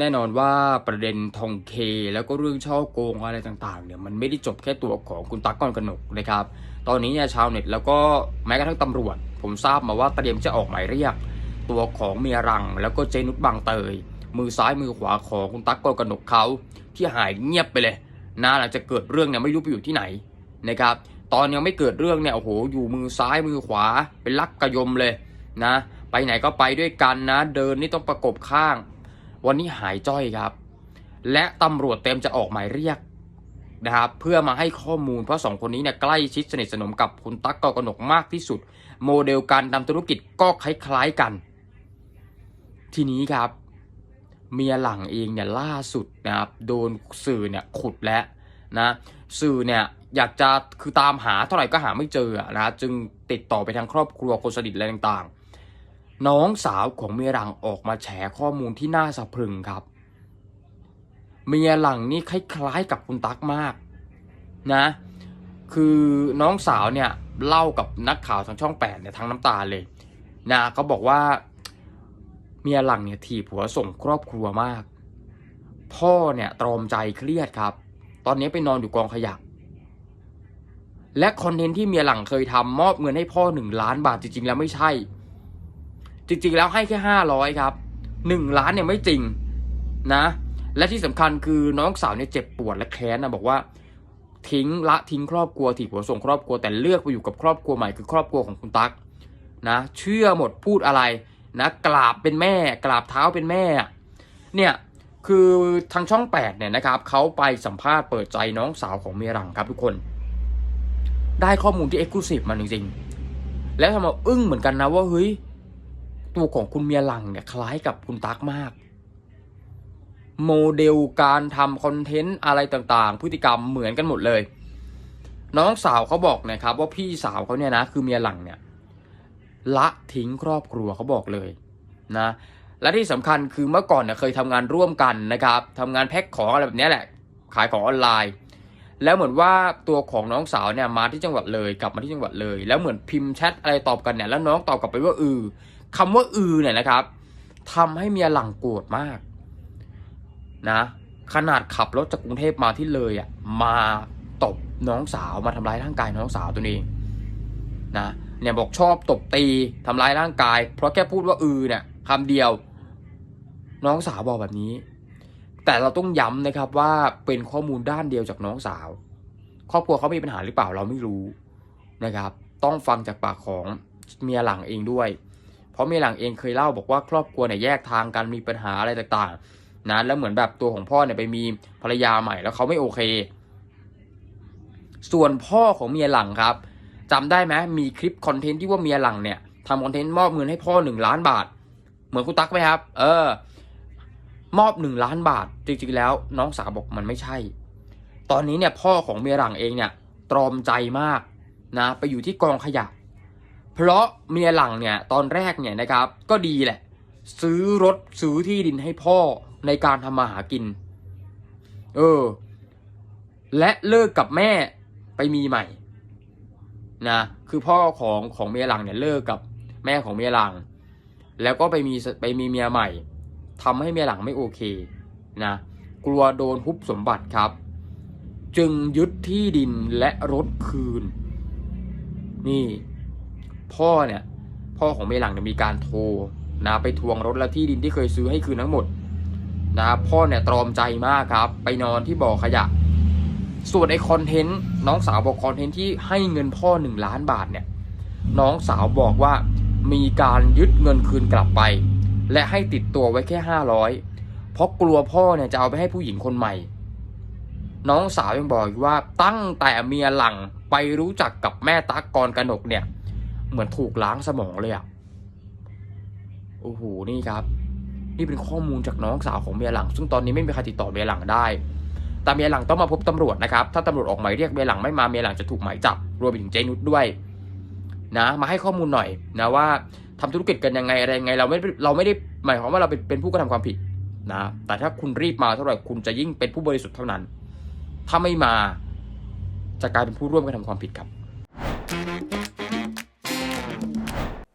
แน่นอนว่าประเด็นทองเคแล้วก็เรื่องช่อโกงอะไรต่างๆเนี่ยมันไม่ได้จบแค่ตัวของคุณตั๊กกอนกนกนะครับ ตอนนี้เนี่ยชาวเน็ตแล้วก็แม้กระทั่งตำรวจ ผมทราบมาว่าเตรียมจะออกหมายเรียก ตัวของเมียรัง แล้วก็เจนุชบางเตย มือซ้ายมือขวาของคุณตั๊กกอนกนกเขาที่หายเงียบไปเลยนะหลังจากเกิดเรื่องเนี่ยไม่รู้ไปอยู่ที่ไหนนะครับตอนยังไม่เกิดเรื่องเนี่ยโอ้โหอยู่มือซ้ายมือขวาเป็นลักกระยมเลยนะ ไปไหนก็ไปด้วยกันนะ เดินนี่ต้องประกบข้าง วันนี้หายจ้อยครับ และตำรวจเต็มจะออกหมายเรียกนะครับเพื่อมาให้ข้อมูลเพราะสองคนนี้เนี่ยใกล้ชิดสนิทสนมกับคุณตั๊กกอกนกมากที่สุด โมเดลการทำธุรกิจก็คล้ายๆกัน ทีนี้ครับเมียหลังเองเนี่ยล่าสุดนะครับโดนสื่อเนี่ยขุดแล้วนะสื่อเนี่ยอยากจะคือตามหาเท่าไหร่ก็หาไม่เจอนะจึงติดต่อไปทางครอบครัวคนสนิทอะไรต่างๆ น้องสาวของเมียหลังออกมาแฉข้อมูลที่น่าสะพรึงครับ เมียหลังนี่คล้ายๆกับคุณตั๊กมากนะคือน้องสาวเนี่ยเล่ากับนักข่าวทางช่องแปดเนี่ยทั้งน้ำตาเลยนะเขาบอกว่า เมียหลังเนี่ยถีบหัวส่งครอบครัวมาก พ่อเนี่ยตรอมใจเครียดครับ ตอนนี้ไปนอนอยู่กองขยะและคอนเทนต์ที่เมียหลังเคยทำมอบเงินให้พ่อหนึ่งล้านบาทจริง ๆ แล้วไม่ใช่ จริง ๆ แล้วให้แค่ห้าร้อยครับหนึ่งล้านเนี่ยไม่จริงนะ และที่สำคัญคือน้องสาวเนี่ยเจ็บปวดและแค้นนะบอกว่าทิ้งละทิ้งครอบครัวถีบหัวส่งครอบครัวแต่เลือกไปอยู่กับครอบครัวใหม่คือครอบครัวของคุณตั๊กนะ เชื่อหมดพูดอะไร นะกราบเป็นแม่กราบเท้าเป็นแม่ เนี่ยคือทางช่องแปดเนี่ยนะครับเขาไปสัมภาษณ์เปิดใจน้องสาวของเมียหลังครับทุกคน ได้ข้อมูลที่เอ็กซ์คลูซีฟมาจริงๆ แล้วทำมาอึ้งเหมือนกันนะว่าเฮ้ยตัวของคุณเมียหลังเนี่ยคล้ายกับคุณตั๊กมาก โมเดลการทำคอนเทนต์อะไรต่างๆ พฤติกรรมเหมือนกันหมดเลย น้องสาวเขาบอกนะครับว่าพี่สาวเขาเนี่ยนะคือเมียหลังเนี่ย ละทิ้งครอบครัวเขาบอกเลยนะและที่สำคัญคือเมื่อก่อนเนี่ยเคยทำงานร่วมกันนะครับทำงานแพ็คของอะไรแบบนี้แหละ ขายของออนไลน์ แล้วเหมือนว่าตัวของน้องสาวเนี่ยมาที่จังหวัดเลยกลับมาที่จังหวัดเลย แล้วเหมือนพิมพ์แชทอะไรตอบกันเนี่ยแล้วน้องตอบกลับไปว่าอือคำว่าอือเนี่ยนะครับทำให้เมียหลังโกรธมากนะขนาดขับรถจากกรุงเทพมาที่เลยอะมาตบน้องสาวมาทำร้ายร่างกายน้องสาวตัวเองนะ เนี่ยบอกชอบตบตีทำร้ายร่างกาย เพราะแค่พูดว่าอือเนี่ยคำเดียว น้องสาวบอกแบบนี้ แต่เราต้องย้ำนะครับว่าเป็นข้อมูลด้านเดียวจากน้องสาว ครอบครัวเขามีปัญหาหรือเปล่าเราไม่รู้นะครับ ต้องฟังจากปากของเมียหลังเองด้วย เพราะเมียหลังเองเคยเล่าบอกว่าครอบครัวเนี่ยแยกทางกันมีปัญหาอะไรต่างๆนะแล้วเหมือนแบบตัวของพ่อเนี่ยไปมีภรรยาใหม่แล้วเขาไม่โอเค ส่วนพ่อของเมียหลังครับ จำได้ไหมมีคลิปคอนเทนต์ที่ว่าเมียหลังเนี่ยทำคอนเทนต์มอบเงินให้พ่อหนึ่งล้านบาท เหมือนคุณตั๊กไหมครับ เออ มอบหนึ่งล้านบาท จริงๆแล้ว น้องสาวบอกมันไม่ใช่ ตอนนี้เนี่ยพ่อของเมียหลังเองเนี่ย ตรอมใจมากนะ ไปอยู่ที่กองขยะ เพราะเมียหลังเนี่ยตอนแรกเนี่ยนะครับ ก็ดีแหละ ซื้อรถซื้อที่ดินให้พ่อในการทำมาหากิน เออ และเลิกกับแม่ไปมีใหม่ นะคือพ่อของของเมียหลังเนี่ยเลิกกับแม่ของเมียหลัง แล้วก็ไปมีไปมีเมียใหม่ทำให้เมียหลังไม่โอเคนะกลัวโดนฮุบสมบัติครับ จึงยึดที่ดินและรถคืน นี่ พ่อเนี่ย พ่อของเมียหลังเนี่ยมีการโทรนะไปทวงรถและที่ดินที่เคยซื้อให้คืนทั้งหมดนะพ่อเนี่ยตรอมใจมากครับ ไปนอนที่บ่อขยะ ส่วนไอคอนเทนต์น้องสาวบอกคอนเทนต์ที่ให้เงินพ่อหนึ่งล้านบาทเนี่ยน้องสาวบอกว่ามีการยึดเงินคืนกลับไป และให้ติดตัวไว้แค่ห้าร้อยเพราะกลัวพ่อเนี่ยจะเอาไปให้ผู้หญิงคนใหม่ น้องสาวยังบอกว่าตั้งแต่เมียหลังไปรู้จักกับแม่ตั๊กกรกนกเนี่ย เหมือนถูกล้างสมองเลยอะโอ้โหนี่ครับ นี่เป็นข้อมูลจากน้องสาวของเมียหลัง ซึ่งตอนนี้ไม่มีใครติดต่อเมียหลังได้ แต่เมียหลังต้องมาพบตำรวจนะครับ ถ้าตำรวจออกหมายเรียกเมียหลังไม่มาเมียหลังจะถูกหมายจับ รวมไปถึงเจนุชด้วย นะ มาให้ข้อมูลหน่อยนะว่าทำธุรกิจกันยังไงอะไรยังไง เราไม่เราไม่ได้หมายความว่าเราเป็นเป็นผู้กระทำความผิดนะ แต่ถ้าคุณรีบมาเท่าไหร่คุณจะยิ่งเป็นผู้บริสุทธิ์เท่านั้น ถ้าไม่มาจะกลายเป็นผู้ร่วมกระทำความผิดครับ